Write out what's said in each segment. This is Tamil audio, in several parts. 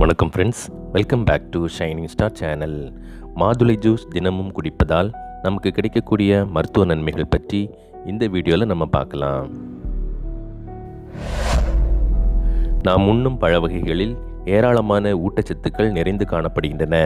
வணக்கம் friends welcome back to shining star channel மாதுளை ஜூஸ் தினமும் குடிப்பதால் நமக்கு கிடைக்கக்கூடிய மருத்துவ நன்மைகள் பற்றி இந்த வீடியோவில் நம்ம பார்க்கலாம். நாம் உண்ணும் பழ வகைகளில் ஏராளமான ஊட்டச்சத்துக்கள் நிறைந்து காணப்படுகின்றன.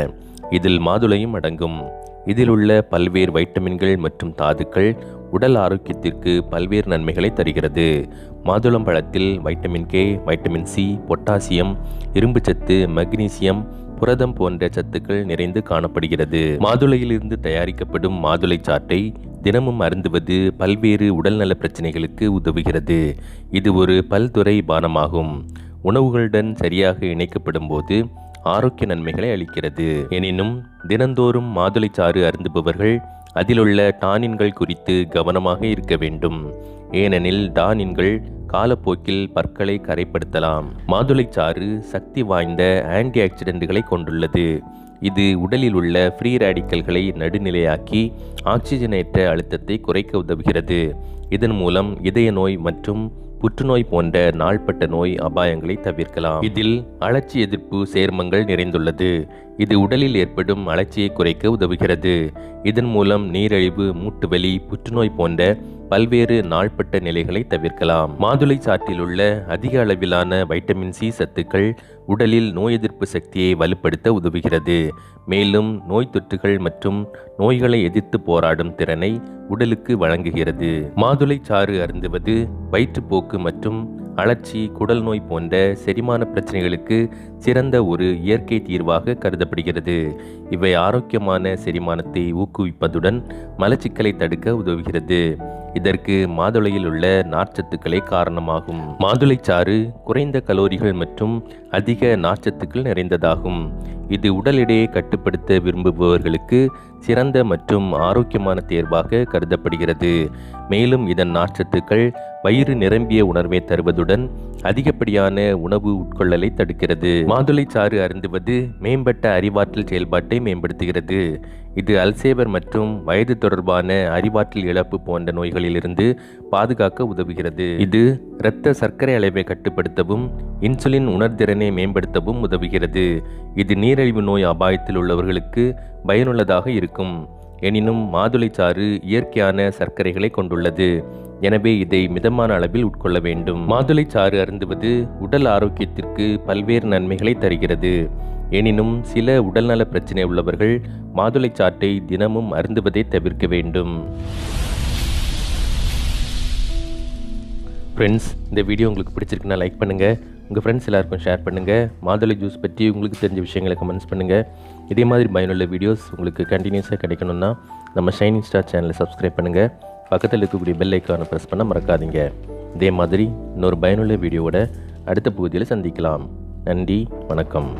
இதில் மாதுளையும் அடங்கும். இதில் உள்ள பல்வேறு வைட்டமின்கள் மற்றும் தாதுக்கள் உடல் ஆரோக்கியத்திற்கு பல்வேறு நன்மைகளை தருகிறது. மாதுளம் பழத்தில் vitamin K vitamin C potassium இரும்புச்சத்து மக்னீசியம் புரதம் போன்ற சத்துக்கள் நிறைந்து காணப்படுகிறது. மாதுளையிலிருந்து தயாரிக்கப்படும் மாதுளை சாட்டை தினமும் அருந்துவது பல்வேறு உடல்நல பிரச்சனைகளுக்கு உதவுகிறது. இது ஒரு பல்துறை பானமாகும். உணவுகளுடன் சரியாக இணைக்கப்படும் போது ஆரோக்கிய நன்மைகளை அளிக்கிறது. எனினும் தினந்தோறும் மாதுளைச்சாறு அருந்துபவர்கள் அதிலுள்ள டானின்கள் குறித்து கவனமாக இருக்க வேண்டும். ஏனெனில் டானின்கள் காலப்போக்கில் பற்களை கரைப்படுத்தலாம். மாதுளைச்சாறு சக்தி வாய்ந்த ஆன்டி ஆக்சிடென்ட்களை கொண்டுள்ளது. இது உடலில் உள்ள ஃப்ரீ ரேடிக்கல்களை நடுநிலையாக்கி ஆக்சிஜனேற்ற அழுத்தத்தை குறைக்க உதவுகிறது. இதன் மூலம் இதய நோய் மற்றும் புற்றுநோய் போன்ற நாள்பட்ட நோய் அபாயங்களை தவிர்க்கலாம். இதில் அழற்சி எதிர்ப்பு சேர்மங்கள் நிறைந்துள்ளது. இது உடலில் ஏற்படும் அழற்சியை குறைக்க உதவுகிறது. இதன் மூலம் நீரிழிவு மூட்டுவலி புற்றுநோய் போன்ற பல்வேறு நாள்பட்ட நிலைகளை தவிர்க்கலாம். மாதுளை சாற்றில் உள்ள அதிக அளவிலான வைட்டமின் சி சத்துக்கள் உடலில் நோய் எதிர்ப்பு சக்தியை வலுப்படுத்த உதவுகிறது. மேலும் நோய் தொற்றுகள் மற்றும் நோய்களை எதிர்த்து போராடும் திறனை உடலுக்கு வழங்குகிறது. மாதுளை சாறு அருந்துவது வயிற்றுப்போக்கு மற்றும் அலட்சி குடல் நோய் போன்ற செரிமான பிரச்சனைகளுக்கு சிறந்த ஒரு இயற்கை தீர்வாக கருதப்படுகிறது. இவை ஆரோக்கியமான செரிமானத்தை ஊக்குவிப்பதுடன் மலச்சிக்கலை தடுக்க உதவுகிறது. இதற்கு மாதுளையில் உள்ள நார்ச்சத்துக்களே காரணமாகும். மாதுளை சாறு குறைந்த கலோரிகள் மற்றும் அதிக நார்ச்சத்துக்கள் நிறைந்ததாகும். இது உடல் எடையை கட்டுப்படுத்த விரும்புபவர்களுக்கு சிறந்த மற்றும் ஆரோக்கியமான தேர்வாக கருதப்படுகிறது. மேலும் இதன் நார்ச்சத்துக்கள் வயிறு நிரம்பிய உணர்வை தருவதுடன் அதிகப்படியான உணவு உட்கொள்ளலை தடுக்கிறது. மாதுளை சாறு அருந்துவது மேம்பட்ட அறிவாற்றல் செயல்பாட்டை மேம்படுத்துகிறது. இது அல்சேவர் மற்றும் வயது தொடர்பான அறிவாற்றல் இழப்பு போன்ற நோய்களிலிருந்து பாதுகாக்க உதவுகிறது. இது இரத்த சர்க்கரை அளவை கட்டுப்படுத்தவும் இன்சுலின் உணர்திறனை மேம்படுத்தவும் உதவுகிறது. இது நீரிழிவு நோய் அபாயத்தில் உள்ளவர்களுக்கு பயனுள்ளதாக இருக்கும். எனினும் மாதுளை சாறு இயற்கையான சர்க்கரைகளை கொண்டுள்ளது. எனவே இதை மிதமான அளவில் உட்கொள்ள வேண்டும். மாதுளை சாறு அருந்துவது உடல் ஆரோக்கியத்திற்கு பல்வேறு நன்மைகளை தருகிறது. எனினும் சில உடல்நல பிரச்சனை உள்ளவர்கள் மாதுளை சாற்றை தினமும் அருந்துவதை தவிர்க்க வேண்டும். ஃப்ரெண்ட்ஸ் இந்த வீடியோ உங்களுக்கு பிடிச்சிருக்குன்னா லைக் பண்ணுங்கள் உங்கள் ஃப்ரெண்ட்ஸ் எல்லாருக்கும் ஷேர் பண்ணுங்கள் மாதுளை ஜூஸ் பற்றி உங்களுக்கு தெரிஞ்ச விஷயங்களை கமெண்ட்ஸ் பண்ணுங்கள் இதே மாதிரி பயனுள்ள வீடியோஸ் உங்களுக்கு கண்டினியூஸாக கிடைக்கணும்னா நம்ம ஷைனிங் ஸ்டார் சேனலை சப்ஸ்கிரைப் பண்ணுங்கள் பக்கத்தில் இருக்கக்கூடிய பெல் ஐக்கானை ப்ரெஸ் பண்ண மறக்காதீங்க. இதே மாதிரி இன்னொரு பயனுள்ள வீடியோவோட அடுத்த பகுதியில் சந்திக்கலாம். நன்றி வணக்கம்.